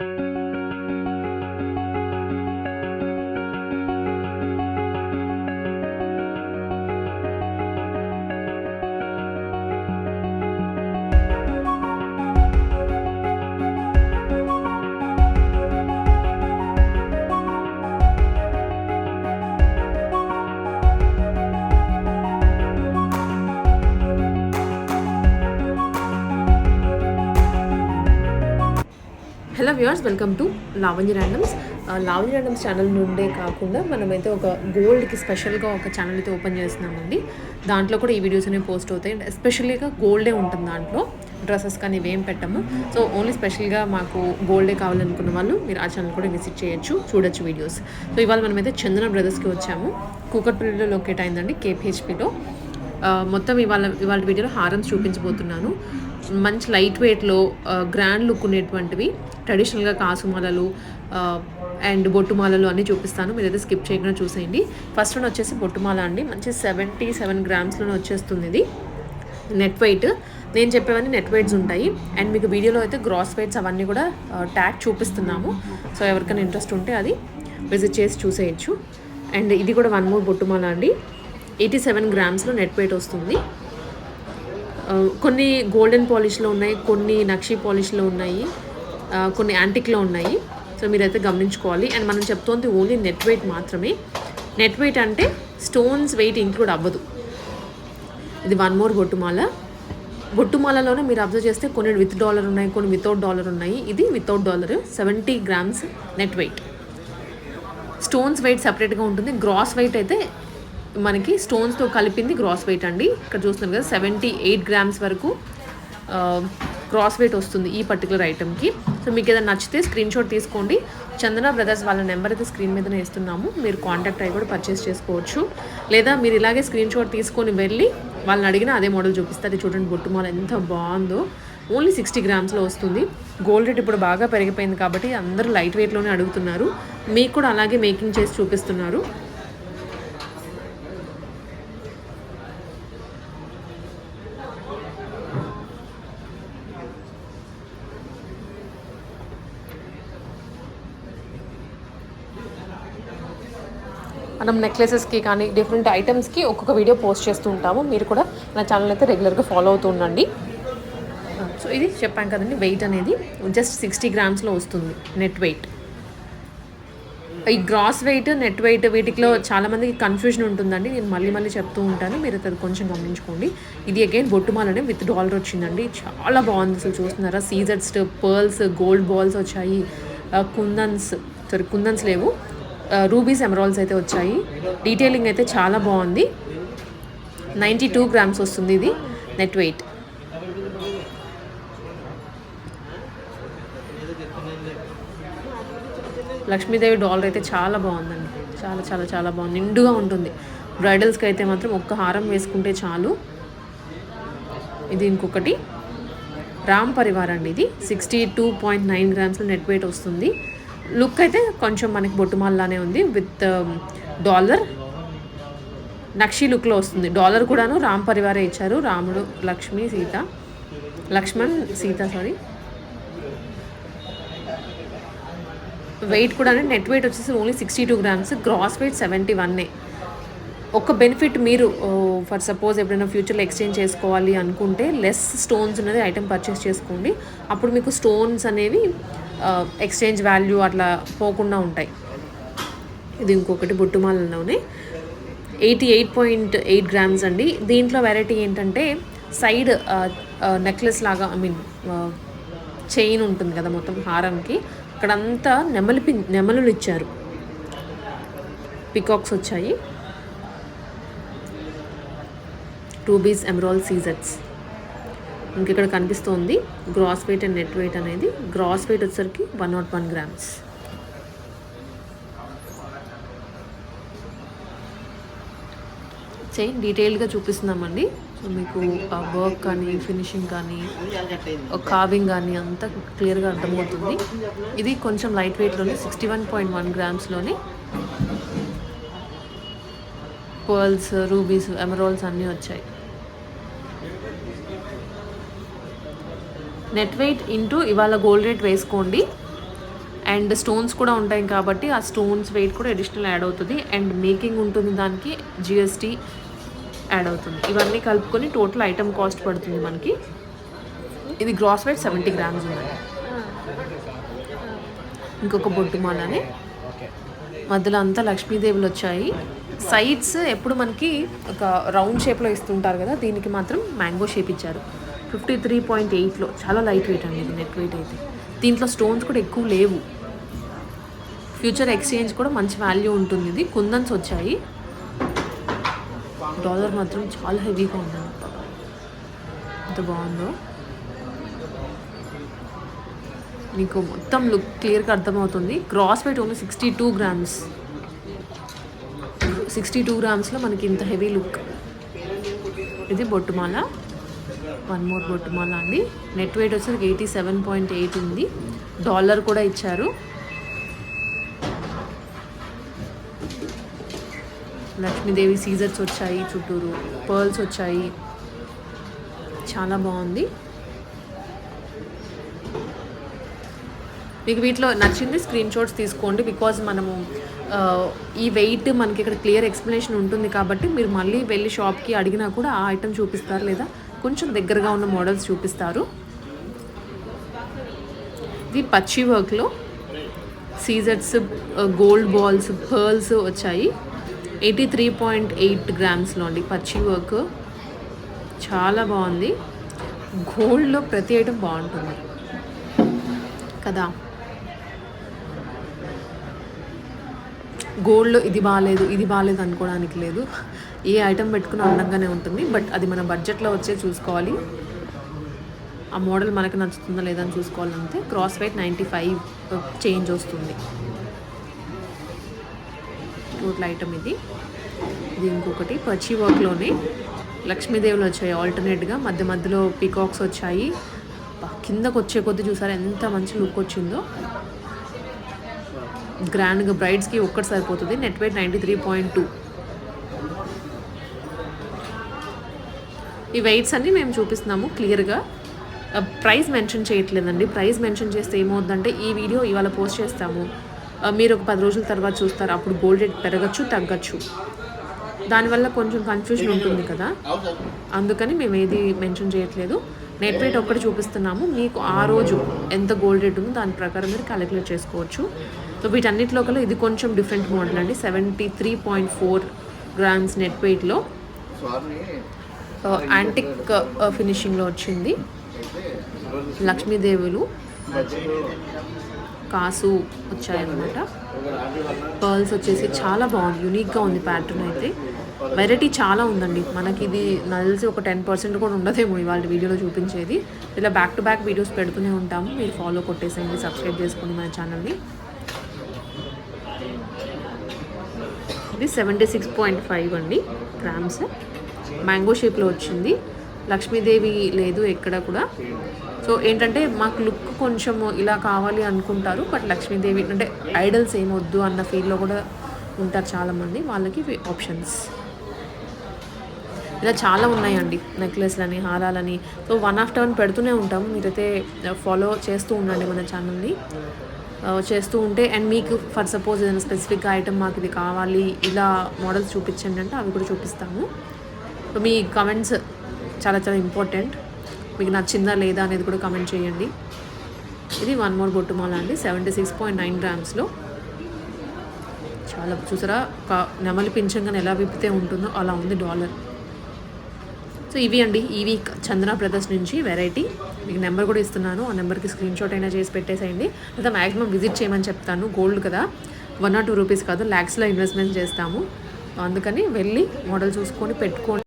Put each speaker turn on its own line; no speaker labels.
thank you hello viewers welcome to Lavanya randoms. ఆ, Lavanya randoms channel నుండే కాకుండా మనమైతే ఒక గోల్డ్కి స్పెషల్గా ఒక ఛానల్ అయితే ఓపెన్ చేస్తున్నామండి. దాంట్లో కూడా ఈ వీడియోస్ అనేవి పోస్ట్ అవుతాయి. అండ్ ఎస్పెషల్లీగా గోల్డే ఉంటుంది దాంట్లో. డ్రెస్సెస్ కానీ ఇవేం పెట్టము. సో ఓన్లీ స్పెషల్గా మాకు గోల్డే కావాలనుకున్న వాళ్ళు మీరు ఆ ఛానల్ కూడా విజిట్ చేయొచ్చు చూడొచ్చు వీడియోస్ సో ఇవాళ మనమైతే చందన బ్రదర్స్కి వచ్చాము. కూకట్పల్లిలో లొకేట్ అయిందండి కేపీహెచ్పిలో మొత్తం ఇవాళ ఇవాళ వీడియోలో హారమ్స్ చూపించబోతున్నాను. మంచి లైట్ వెయిట్లో గ్రాండ్ లుక్ ఉండేటువంటివి. ట్రెడిషనల్గా కాసుమాలలు అండ్ బొట్టుమాలలు అన్నీ చూపిస్తాను. మీరైతే స్కిప్ చేయకుండా చూసేయండి. ఫస్ట్ వన్ వచ్చేసి బొట్టుమాల అండి. మంచి సెవెంటీ సెవెన్ గ్రామ్స్లోనే వచ్చేస్తుంది ఇది. Net weight. నేను చెప్పేవన్నీ నెట్ వెయిట్స్ ఉంటాయి. అండ్ మీకు వీడియోలో అయితే గ్రాస్ వెయిట్స్ అవన్నీ కూడా ట్యాగ్ చూపిస్తున్నాము. సో ఎవరికైనా ఇంట్రెస్ట్ ఉంటే అది విజిట్ చేసి చూసేయచ్చు. అండ్ ఇది కూడా వన్ మోర్ బొట్టుమాల అండి. ఎయిటీ సెవెన్ గ్రామ్స్లో నెట్ వెయిట్ వస్తుంది. కొన్ని గోల్డెన్ పాలిష్లో ఉన్నాయి కొన్ని నక్షి పాలిష్లో ఉన్నాయి కొన్ని యాంటిక్లో ఉన్నాయి. సో మీరైతే గమనించుకోవాలి. అండ్ మనం చెప్తోంది ఓన్లీ నెట్ వెయిట్ మాత్రమే. నెట్ వెయిట్ అంటే స్టోన్స్ వెయిట్ ఇంక్లూడ్ అవ్వదు. ఇది వన్ మోర్ బొట్టుమాల బొట్టుమాలలోనే మీరు అబ్జర్వ్ చేస్తే కొన్ని విత్ డాలర్ ఉన్నాయి కొన్ని వితౌట్ డాలర్ ఉన్నాయి. ఇది without dollar seventy grams net weight stones weight సపరేట్గా ఉంటుంది. గ్రాస్ వెయిట్ అయితే మనకి స్టోన్స్తో కలిపింది గ్రాస్ వెయిట్ అండి. ఇక్కడ చూస్తున్నారు కదా సెవెంటీ ఎయిట్ గ్రామ్స్ వరకు గ్రాస్ వెయిట్ వస్తుంది ఈ పర్టికులర్ ఐటమ్కి సో మీకు ఏదైనా నచ్చితే స్క్రీన్ షాట్ తీసుకోండి. చందన బ్రదర్స్ వాళ్ళ నెంబర్ అయితే స్క్రీన్ మీదనే ఇస్తున్నాము. మీరు కాంటాక్ట్ అయ్యి కూడా పర్చేస్ చేసుకోవచ్చు. లేదా మీరు ఇలాగే స్క్రీన్ షాట్ తీసుకొని వెళ్ళి వాళ్ళని అడిగినా అదే మోడల్ చూపిస్తారు చూడండి బొట్టుమాల ఎంత బాగుందో. ఓన్లీ సిక్స్టీ గ్రామ్స్లో వస్తుంది. గోల్డ్ రేట్ ఇప్పుడు బాగా పెరిగిపోయింది కాబట్టి అందరూ లైట్ వెయిట్లోనే అడుగుతున్నారు. మీకు కూడా అలాగే మేకింగ్ చేసి చూపిస్తున్నారు. మనం నెక్లెసెస్కి కానీ డిఫరెంట్ ఐటమ్స్కి ఒక్కొక్క వీడియో పోస్ట్ చేస్తూ ఉంటాము. మీరు కూడా నా ఛానల్ అయితే రెగ్యులర్గా ఫాలో అవుతూ ఉండండి. సో ఇది చెప్పాను కదండి వెయిట్ అనేది జస్ట్ సిక్స్టీ గ్రామ్స్లో వస్తుంది నెట్ వెయిట్ ఈ గ్రాస్ వెయిట్ నెట్ వెయిట్ వీటిలో చాలామందికి కన్ఫ్యూజన్ ఉంటుందండి. నేను మళ్ళీ మళ్ళీ చెప్తూ ఉంటాను. మీరు అది కొంచెం గమనించుకోండి. ఇది అగైన్ బొట్టుమాలనే విత్ డాలర్ వచ్చిందండి. చాలా బాగుంది అసలు చూస్తున్నారా. సీజర్స్ పర్ల్స్ గోల్డ్ బాల్స్ వచ్చాయి. కుందన్స్ సారీ కుందన్స్ లేవు. రూబీస్ ఎమరాల్స్ అయితే వచ్చాయి. డీటెయిలింగ్ అయితే చాలా బాగుంది. నైంటీ టూ గ్రామ్స్ వస్తుంది ఇది నెట్ వెయిట్ లక్ష్మీదేవి డాలర్ అయితే చాలా బాగుందండి. చాలా చాలా చాలా బాగుంది. నిండుగా ఉంటుంది. బ్రైడల్స్కి అయితే మాత్రం ఒక్క హారం వేసుకుంటే చాలు. ఇది ఇంకొకటి. రామ్ పరివార్ అండి ఇది. సిక్స్టీ టూ పాయింట్ నైన్ గ్రామ్స్లో నెట్ వెయిట్ వస్తుంది. లుక్ అయితే కొంచెం మనకి బొట్టుమాల్లానే ఉంది విత్ um, డాలర్. నక్షి లుక్లో వస్తుంది. డాలర్ కూడాను రామ్ పరివారే ఇచ్చారు. రాముడు లక్ష్మి సీత. లక్ష్మణ్ సీత సారీ వెయిట్ కూడా నెట్ వెయిట్ వచ్చేసి only sixty two grams gross weight seventy వన్నే ఒక బెనిఫిట్ మీరు ఫర్ సపోజ్ ఎప్పుడైనా ఫ్యూచర్లో ఎక్స్చేంజ్ చేసుకోవాలి అనుకుంటే లెస్ స్టోన్స్ ఉన్నది ఐటెం పర్చేస్ చేసుకోండి. అప్పుడు మీకు స్టోన్స్ అనేవి ఎక్స్చేంజ్ వాల్యూ అట్లా పోకుండా ఉంటాయి. ఇది ఇంకొకటి బుట్టుమాలలోనే. Eighty eight point eight grams అండి. దీంట్లో వెరైటీ ఏంటంటే సైడ్ నెక్లెస్ లాగా ఐ మీన్ చైన్ ఉంటుంది కదా మొత్తం హారంకి అక్కడంతా నెమలి పి నెమలులు ఇచ్చారు. పికాక్స్ వచ్చాయి. రూబీస్ ఎమరాల్ సీజర్స్ ఇంక ఇక్కడ కనిపిస్తోంది gross weight and net weight అనేది. గ్రాస్ వెయిట్ వచ్చేసరికి one nought one grams. Chain డీటెయిల్గా చూపిస్తున్నామండి. సో మీకు ఆ వర్క్ కానీ ఫినిషింగ్ కానీ కావింగ్ కానీ అంతా క్లియర్గా అర్థమవుతుంది. ఇది కొంచెం లైట్ వెయిట్లోనే సిక్స్టీ వన్ పాయింట్ వన్ గ్రామ్స్లోనే పర్ల్స్ రూబీస్ ఎమరాల్స్ అన్నీ వచ్చాయి. నెట్ వెయిట్ ఇంటూ ఇవాళ గోల్డ్ రేట్ వేసుకోండి. అండ్ స్టోన్స్ కూడా ఉంటాయి కాబట్టి ఆ స్టోన్స్ వెయిట్ కూడా అడిషనల్ యాడ్ అవుతుంది. అండ్ మేకింగ్ ఉంటుంది దానికి జిఎస్టీ యాడ్ అవుతుంది. ఇవన్నీ కలుపుకొని టోటల్ ఐటమ్ కాస్ట్ పడుతుంది మనకి. ఇది గ్రాస్ వెయిట్ సెవెంటీ గ్రామ్స్ ఉన్నాయి. ఇంకొక బొట్టు మాలని. మధ్యలో అంతా లక్ష్మీదేవులు వచ్చాయి. సైడ్స్ ఎప్పుడు మనకి ఒక రౌండ్ షేప్లో ఇస్తుంటారు కదా దీనికి మాత్రం మ్యాంగో షేప్ ఇచ్చారు. ఫిఫ్టీ త్రీ పాయింట్ ఎయిట్లో చాలా లైట్ వెయిట్ అండి ఇది నెట్ వెయిట్ అయితే. దీంట్లో స్టోన్స్ కూడా ఎక్కువ లేవు. ఫ్యూచర్ ఎక్స్చేంజ్ కూడా మంచి వాల్యూ ఉంటుంది ఇది. కుందన్స్ వచ్చాయి. డాలర్ మాత్రం చాలా హెవీగా ఉందండి ఎంత బాగుందో. మీకు మొత్తం లుక్ క్లియర్గా అర్థమవుతుంది. Gross weight only sixty two grams sixty two గ్రామ్స్లో మనకి ఇంత హెవీ లుక్ ఇది బొట్టుమాల. వన్ మోర్ బొట్టుమాల అండి. నెట్ వెయిట్ వచ్చేసరికి ఎయిటీ సెవెన్ పాయింట్ ఎయిట్ ఉంది. డాలర్ కూడా ఇచ్చారు. లక్ష్మీదేవి సీజర్స్ వచ్చాయి చుట్టూరు పర్ల్స్ వచ్చాయి. చాలా బాగుంది. మీకు వీటిలో నచ్చింది స్క్రీన్ షాట్స్ తీసుకోండి బికాజ్ మనము ఈ వెయిట్ మనకి ఇక్కడ క్లియర్ ఎక్స్ప్లెనేషన్ ఉంటుంది కాబట్టి మీరు మళ్ళీ వెళ్ళి షాప్కి అడిగినా కూడా ఆ ఐటమ్ చూపిస్తారు లేదా? కొంచెం దగ్గరగా ఉన్న మోడల్స్ చూపిస్తారు. ఇది పచ్చి వర్క్లో సీజర్స్ గోల్డ్ బాల్స్ పర్ల్స్ వచ్చాయి. ఎయిటీ త్రీ పాయింట్ ఎయిట్ గ్రామ్స్లో అండి పచ్చి వర్క్. చాలా బాగుంది. గోల్డ్లో ప్రతి ఐటమ్ బాగుంటుంది. కదా? గోల్డ్లో ఇది బాగాలేదు ఇది బాగాలేదు అనుకోవడానికి లేదు. ఏ ఐటమ్ పెట్టుకున్న అందంగానే ఉంటుంది బట్ అది మన బడ్జెట్లో వచ్చే చూసుకోవాలి. ఆ మోడల్ మనకు నచ్చుతుందా లేదా అని చూసుకోవాలంటే gross weight ninety five change వస్తుంది. టోటల్ ఐటమ్ ఇది. ఇది ఇంకొకటి పచ్చి వర్క్లోనే లక్ష్మీదేవులు వచ్చాయి ఆల్టర్నేట్గా. మధ్య మధ్యలో పీకాక్స్ వచ్చాయి. కిందకు వచ్చే కొద్ది చూసారా ఎంత మంచి లుక్ వచ్చిందో. గ్రాండ్గా బ్రైడ్స్కి ఒక్కటి సరిపోతుంది. Net weight ninety three point two. ఈ వెయిట్స్ అన్నీ మేము చూపిస్తున్నాము క్లియర్గా. ప్రైస్ మెన్షన్ చేయట్లేదండి. ప్రైస్ మెన్షన్ చేస్తే ఏమవుతుందంటే ఈ వీడియో ఇవాళ పోస్ట్ చేస్తాము. మీరు ఒక పది రోజుల తర్వాత చూస్తారు. అప్పుడు గోల్డ్ రేట్ పెరగచ్చు తగ్గచ్చు. దానివల్ల కొంచెం కన్ఫ్యూజన్ ఉంటుంది కదా. అందుకని మేము ఏది మెన్షన్ చేయట్లేదు. నెట్ వెయిట్ ఒక్కటి చూపిస్తున్నాము. మీకు ఆ రోజు ఎంత గోల్డ్ రేట్ ఉందో దాని ప్రకారం మీరు క్యాలిక్యులేట్ చేసుకోవచ్చు. సో వీటన్నిటిలో కల్లా ఇది కొంచెం డిఫరెంట్ మోడల్ అండి. Seventy three point four grams net వెయిట్లో యాంటిక్ ఫినిషింగ్లో వచ్చింది. లక్ష్మీదేవులు కాసు వచ్చాయన్నమాట. పర్ల్స్ వచ్చేసి చాలా బాగుంది. యూనిక్గా ఉంది ప్యాటర్న్ అయితే. వెరైటీ చాలా ఉందండి. మనకి ఇది నాకు తెలిసి ఒక టెన్ పర్సెంట్ కూడా ఉండదేమో ఇవాళ వీడియోలో చూపించేది. ఇలా బ్యాక్ టు బ్యాక్ వీడియోస్ పెడుతూనే ఉంటాము. మీరు ఫాలో కొట్టేసేయండి సబ్స్క్రైబ్ చేసుకోండి మన ఛానల్ని ఇది సెవెంటీ సిక్స్ పాయింట్ ఫైవ్ అండి గ్రామ్స్. మ్యాంగో షేప్లో వచ్చింది. లక్ష్మీదేవి లేదు ఎక్కడ కూడా. సో ఏంటంటే మాకు లుక్ కొంచెం ఇలా కావాలి అనుకుంటారు బట్ లక్ష్మీదేవి అంటే ఐడల్స్ ఏమొద్దు అన్న ఫీల్లో కూడా ఉంటారు చాలామంది. వాళ్ళకి ఆప్షన్స్ ఇలా చాలా ఉన్నాయండి నెక్లెస్లని హారాలని. సో వన్ ఆఫ్టర్ వన్ పెడుతూనే ఉంటాం. మీరైతే ఫాలో చేస్తూ ఉండండి మన ఛానల్ని చేస్తూ ఉంటే అండ్ మీకు ఫర్ సపోజ్ ఏదైనా స్పెసిఫిక్ ఐటమ్ మాకు ఇది కావాలి ఇలా మోడల్స్ చూపించండి అంటే అవి కూడా చూపిస్తాము. మీ కమెంట్స్ చాలా చాలా ఇంపార్టెంట్ మీకు నచ్చిందా లేదా అనేది కూడా కమెంట్ చేయండి. ఇది వన్ మోర్ బొట్టుమాల అండి సెవెంటీ సిక్స్ పాయింట్ నైన్ గ్రామ్స్లో చాలా చూసారా? నెమలి పింఛంగా ఎలా విప్పితే ఉంటుందో అలా ఉంది డాలర్ సో ఇవి అండి. ఈ వీక్ చంద్ర బ్రదర్స్ నుంచి వెరైటీ. మీకు నెంబర్ కూడా ఇస్తున్నాను. ఆ నెంబర్కి స్క్రీన్ షాట్ అయినా చేసి పెట్టేసేయండి. లేదా మ్యాక్సిమం విజిట్ చేయమని చెప్తాను. గోల్డ్ కదా. వన్ ఆర్ టూ రూపీస్ కాదు. ల్యాక్స్లో ఇన్వెస్ట్మెంట్ చేస్తాము. అందుకని వెళ్ళి మోడల్ చూసుకొని పెట్టుకోండి.